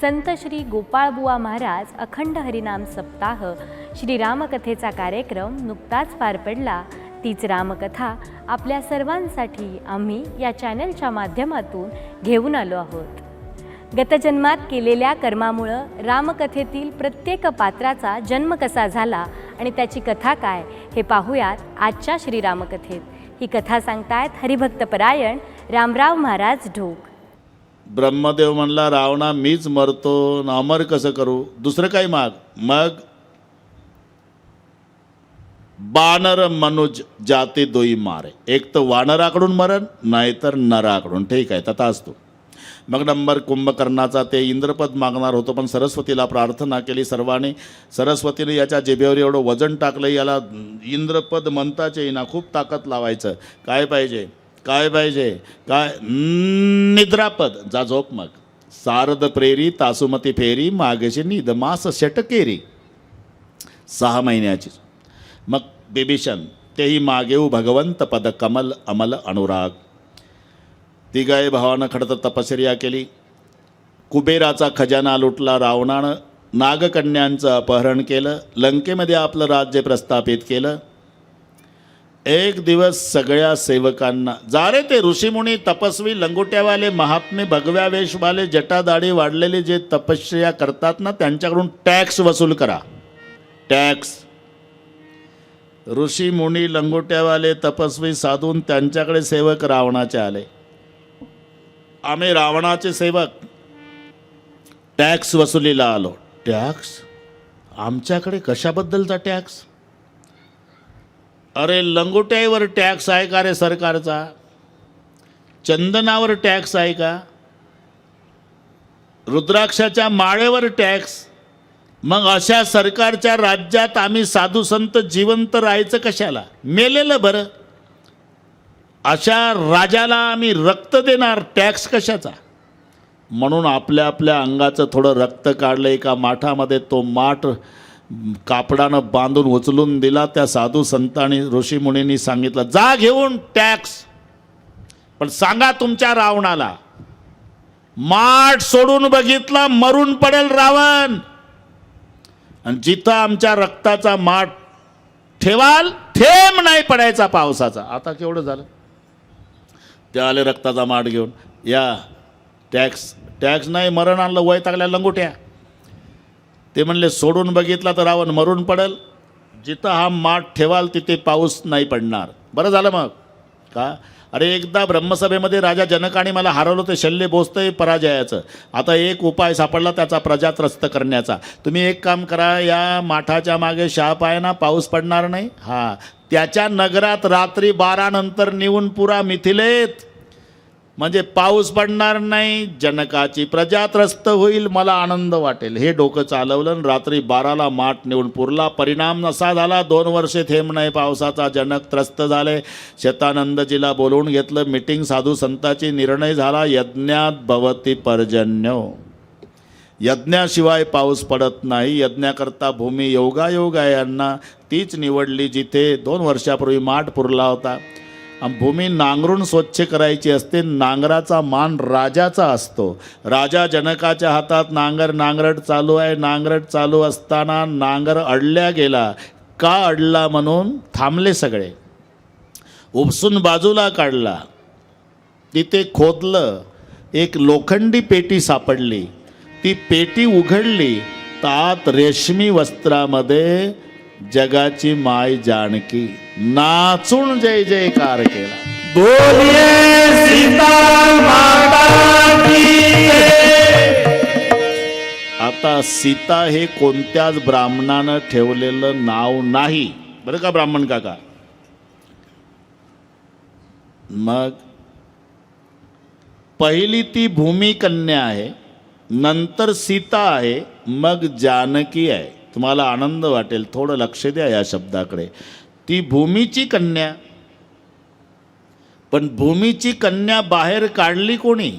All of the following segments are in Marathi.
संत श्री गोपाळबुवा महाराज अखंड हरिनाम सप्ताह श्री रामकथेचा कार्यक्रम नुकताच पार पडला. तीच रामकथा आपल्या सर्वांसाठी आम्ही या चॅनलच्या माध्यमातून घेऊन आलो आहोत. गतजन्मात केलेल्या कर्मामुळं रामकथेतील प्रत्येक पात्राचा जन्म कसा झाला आणि त्याची कथा काय हे पाहूयात आजच्या श्रीरामकथेत ही कथा सांगतायत हरिभक्तपरायण रामराव महाराज ढोक. ब्रह्मदेव म्हणला रावणा मीच मरतो न अमर कसं करू? दुसरं काही माग? मग बानर मनुज जाती दोई मारे. एक तर वानराकडून मरण नाहीतर नराकडून. ठीक आहे तथा असतो. मग नंबर कुंभकर्णाचा ते इंद्रपद मागणार होतो पण सरस्वतीला प्रार्थना केली सर्वांनी. सरस्वतीने याच्या जिभेवर एवढं वजन टाकलं याला इंद्रपद म्हणताच येईना खूप ताकद लावायचं. काय पाहिजे? काय पाहिजे? काय? निद्रापद. जा झोप मग. सारद प्रेरी तासुमती फेरी मागेची निद मास षटकेरी सहा महिन्याची. मग बिभीषण तेही मागेऊ भगवंत पद कमल अमल अनुराग. तिघाई भावानं खडतर तपश्चर्या केली. कुबेराचा खजाना लुटला रावणानं नागकन्यांचं अपहरण केलं. लंकेमध्ये आपलं राज्य प्रस्थापित केलं. एक दिवस सगळ्या सेवकांना जा रे ते ऋषीमुनी तपस्वी लंगोट्यावाले महात्मे भगव्या वेशवाले जटादाढी वाढलेले जे तपश्चर्या करतात ना त्यांच्याकडून टॅक्स वसूल करा. टॅक्स. ऋषी मुनी लंगोट्यावाले तपस्वी साधून त्यांच्याकडे सेवक रावणाचे आले. आम्ही रावणाचे सेवक. टॅक्स वसुलीला आलो. टॅक्स? आमच्याकडे कशाबद्दलचा टॅक्स? अरे लंगोट्यावर टॅक्स आहे का रे सरकारचा? चंदनावर टॅक्स आहे का? रुद्राक्षाच्या माळेवर टॅक्स? मग अशा सरकारच्या राज्यात आम्ही साधू संत जिवंत राहायचं कशाला? मेलेलं बरं. अशा राजाला आम्ही रक्त देणार टॅक्स कशाचा? म्हणून आपल्या आपल्या अंगाचं थोडं रक्त काढलं एका माठामध्ये तो माठ कापडानं बांधून उचलून दिला त्या साधू संत आणि ऋषीमुनींनी सांगितलं जा घेऊन टॅक्स. पण सांगा तुमच्या रावणाला माठ सोडून बघितला मरून पडेल रावण. आणि जिथं आमच्या रक्ताचा माठ ठेवाल थेंब नाही पडायचा पावसाचा. आता केवढं झालं? ते आले रक्ताचा माठ घेऊन. या टॅक्स टॅक्स नाही मरण आणलं वय टाकल्या लंगोट्या. ते म्हणले सोडून बघितला तर रावण मरून पडेल. जिथं हा माठ ठेवाल तिथे पाऊस नाही पडणार. बरं झालं मग. का? अरे एकदा ब्रह्मसभेमध्ये राजा जनकाने मला हरवलं ते शल्य बोचतंय पराजयाचं. आता एक उपाय सापडला त्याचा प्रजात्रस्त करण्याचा. तुम्ही एक काम करा या माठाच्या मागे शाप आहे ना पाऊस पडणार नाही? हां. त्याच्या नगरात रात्री बारानंतर नेऊन पुरा मिथिलेत. म्हणजे पाऊस पडणार नाही जनकाची प्रजा त्रस्त होईल मला आनंद वाटेल. हे डोकं चालवलं आणि रात्री बाराला माठ नेऊन पुरला. परिणाम असा झाला. दोन वर्षे थेंब नाही पावसाचा. जनक त्रस्त झाले. शतानंदजीला बोलवून घेतलं. मिटिंग साधू संताची निर्णय झाला. यज्ञात भवती पर्जन्य. यज्ञाशिवाय पाऊस पडत नाही. यज्ञाकरता भूमी योगायोग आहे यांना. तीच निवडली जिथे दोन वर्षापूर्वी माठ पुरला होता. भूमी नांगरून स्वच्छ करायची असते नांगराचा मान राजाचा असतो. राजा जनकाच्या हातात नांगर नांगरट चालू आहे नांगरट चालू असताना नांगर अडल्या गेला. का अडला म्हणून थांबले सगळे. उपसून बाजूला काढला. तिथे खोदलं. एक लोखंडी पेटी सापडली. ती पेटी उघडली. तात रेशमी वस्त्रामध्ये जगाची माय जानकी नाचून जय जयकार केला. आता सीता हे कोणत्याच ब्राह्मणानं ठेवलेलं नाव नाही. बरं का ब्राह्मण काका? मग पहिली ती भूमी कन्या आहे नंतर सीता आहे मग जानकी आहे. तुम्हाला आनंद वाटेल थोडं लक्ष द्या या शब्दाकडे. ती भूमीची कन्या. पण भूमीची कन्या बाहेर काढली कोणी?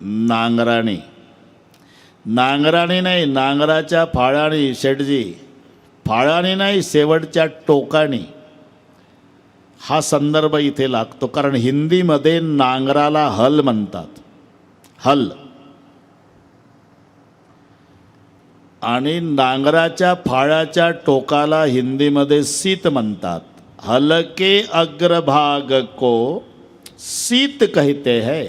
नांगराने. नांगराने नाही नांगराच्या फाळाने शेटजी फाळाने नाही शेवटच्या टोकाने. हा संदर्भ इथे लागतो कारण हिंदीमध्ये नांगराला हल म्हणतात. हल. आणि नांगराच्या फाळाच्या टोकाला हिंदीमध्ये सीत म्हणतात. हलके अग्रभाग को सीत कहते है.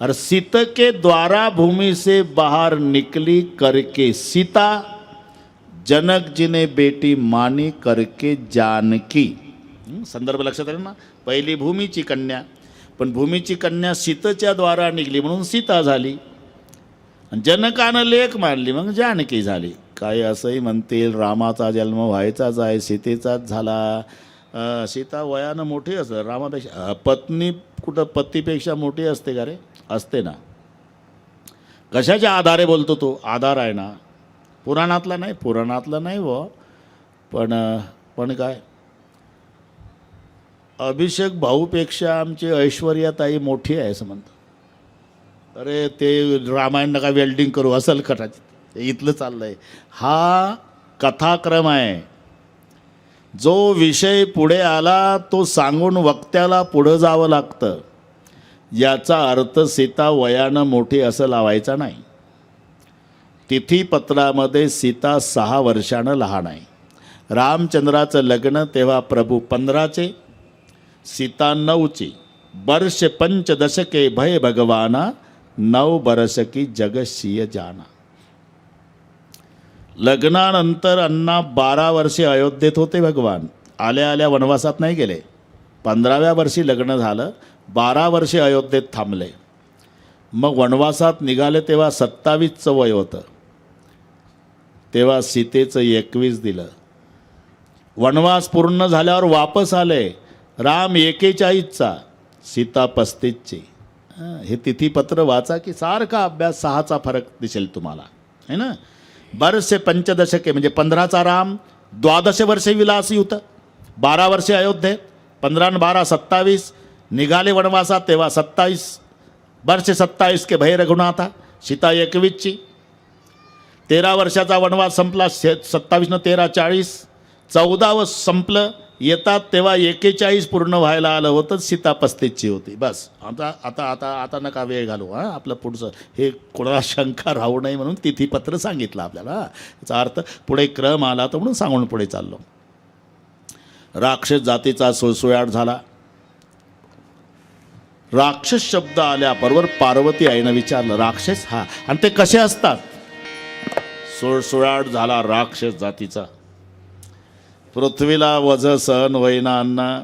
और सीत के द्वारा भूमि से बाहर निकली करके सीता जनक जी ने बेटी मानी करके जानकी। संदर्भ लक्षात आला ना? पहिली भूमीची कन्या पण भूमीची कन्या सीतेच्या द्वारा निघली म्हणून सीता झाली. जनकानं लेख मारली मग जानकी झाली. काही असंही म्हणतील रामाचा जन्म व्हायचाच आहे सीतेचाच झाला. सीता वयानं मोठी असं रामापेक्षा पत्नी कुठं पतीपेक्षा मोठी असते का रे? असते ना. कशाच्या आधारे बोलतो तो? आधार आहे ना. पुराणातला नाही पुराणातला नाही व. पण पण काय? अभिषेक भाऊपेक्षा आमची ऐश्वर्याताई मोठी आहे असं म्हणतात. अरे ते रामायण नका वेल्डिंग करू असेल कदाचित. इथलं चाललं आहे हा कथाक्रम आहे. जो विषय पुढे आला तो सांगून वक्त्याला पुढं जावं लागतं. याचा अर्थ सीता वयानं मोठी असं लावायचा नाही. तिथीपत्रामध्ये सीता सहा वर्षानं लहान आहे. रामचंद्राचं लग्न तेव्हा प्रभू पंधराचे सीता नऊची. वर्ष पंचदशके भय भगवाना नऊ बरस की जगशिय जाना। लग्नानंतर अण्णा बारा वर्षे अयोध्येत होते भगवान. आल्या आल्या वनवासात नाही गेले. पंधराव्या वर्षी लग्न झालं. बारा वर्षे अयोध्येत थांबले. मग वनवासात निघाले तेव्हा सत्तावीसचं वय होतं. तेव्हा सीतेचं एकवीस दिलं. वनवास पूर्ण झाल्यावर वापस आले. राम एकेचाळीसचा सीता पस्तीसची. हे तिथीपत्र वाचा की सारखा अभ्यास सहाचा फरक दिसेल तुम्हाला. है ना? बरेचसे पंचदशके म्हणजे पंधराचा राम द्वादश वर्षे विलासयुत बारा वर्षे अयोध्येत पंधरा न बारा सत्तावीस. निघाले वनवासात तेव्हा सत्तावीस. वर्षे सत्तावीस के भय रघुनाथा सीता एकवीसची. तेरा वर्षाचा वनवास संपला शे सत्तावीसनं तेरा चाळीस. चौदावं संपलं येतात तेव्हा एकेचाळीस पूर्ण व्हायला आलं होतं सीता पस्तीसची होती. बस. आता आता आता आता नका वेळ घालू हां. आपलं पुढचं हे कोणाला शंका राहू नये म्हणून तिथीपत्र सांगितलं आपल्याला याचा अर्थ पुढे क्रम आला तर म्हणून सांगून पुढे चाललो. राक्षस जातीचा सुळसुळाट झाला. राक्षस शब्द आल्याबरोबर पार्वती आईनं विचारलं राक्षस हा. आणि ते कसे असतात? सुळसुळाट झाला राक्षस जातीचा. पृथ्वीला वज सहन होईना अण्णा.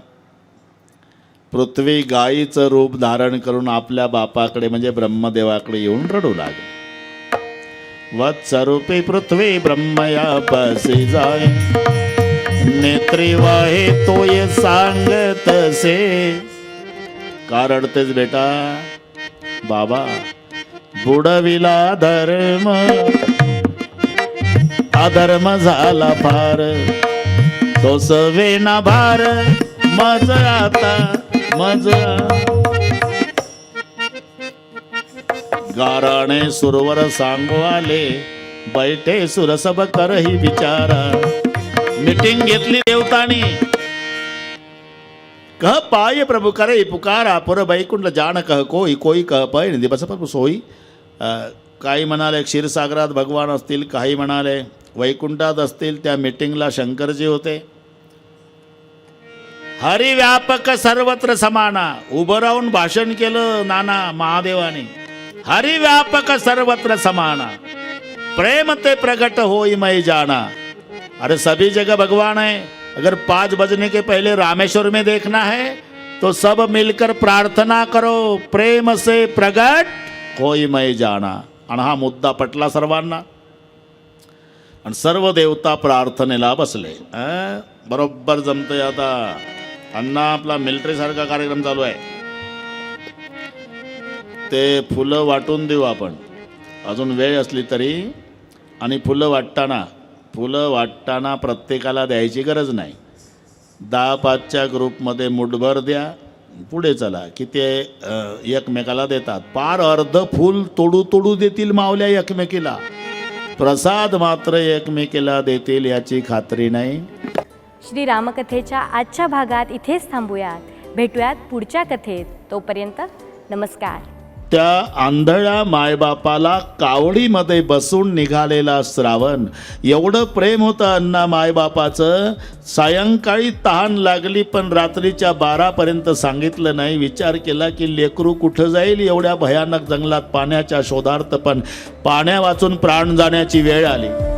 पृथ्वी गायीचं रूप धारण करून आपल्या बापाकडे म्हणजे ब्रह्मदेवाकडे येऊन रडू लागली. वत्सरूपी पृथ्वी ब्रह्मया पसी जाय. नेत्री वाहे तो ये सांगत से का रडतेस बेटा बाबा बुडविला धर्म. अधर्म झाला फार. तो सवेना भार मज आता मज गाराणे सुरवर सांगू आले बैठे सुरसभ करही विचारा. मीटिंग घेतली देवतानी. कह पाय प्रभु करे पुकारा पुर बैकुंड जाण कह कोई कोई कह पय निधी बस प्रभु सोई काही म्हणाले क्षीरसागरात भगवान असतील काही म्हणाले वैकुंठात असतील त्या मीटिंगला शंकरजी होते. हरिव्यापक सर्वत्र समाना. उभं राहून भाषण केलं नाना महादेवाने. हरिव्यापक सर्वत्र समाना. प्रेम ते प्रगट होई मैं जाना. अरे सभी जगह भगवान है. अगर पाँच बजने के पहले रामेश्वर में देखना है तो सब मिलकर प्रार्थना करो प्रेम से प्रगट होई मैं जाना. आणि हा मुद्दा पटला सर्वांना. आणि सर्व देवता प्रार्थनेला बसले. बरोबर जमतंय आता. अण्णा आपला मिलिटरीसारखा कार्यक्रम चालू आहे. ते फुलं वाटून देऊ आपण. अजून वेळ असली तरी आणि फुलं वाटताना फुलं वाटताना प्रत्येकाला द्यायची गरज नाही. दहा पाचच्या ग्रुपमध्ये मुठभर द्या पुढे चला की ते एकमेकाला देतात. पार अर्ध फूल तोडू तोडू देतील मावल्या एकमेकीला. प्रसाद मात्र एकमेकीला देतील याची खात्री नाही. श्री रामकथेच्या आजच्या भागात इथेच थांबूयात. भेटूयात पुढच्या कथेत. तोपर्यंत नमस्कार. त्या आंधळ्या मायबापाला कावडीमध्ये बसून निघालेला श्रावण. एवढं प्रेम होतं अण्णा मायबापाचं. सायंकाळी तहान लागली पण रात्रीच्या बारापर्यंत सांगितलं नाही. विचार केला की लेकरू कुठं जाईल एवढ्या भयानक जंगलात पाण्याच्या शोधार्थ पण पाण्या वाचून प्राण जाण्याची वेळ आली.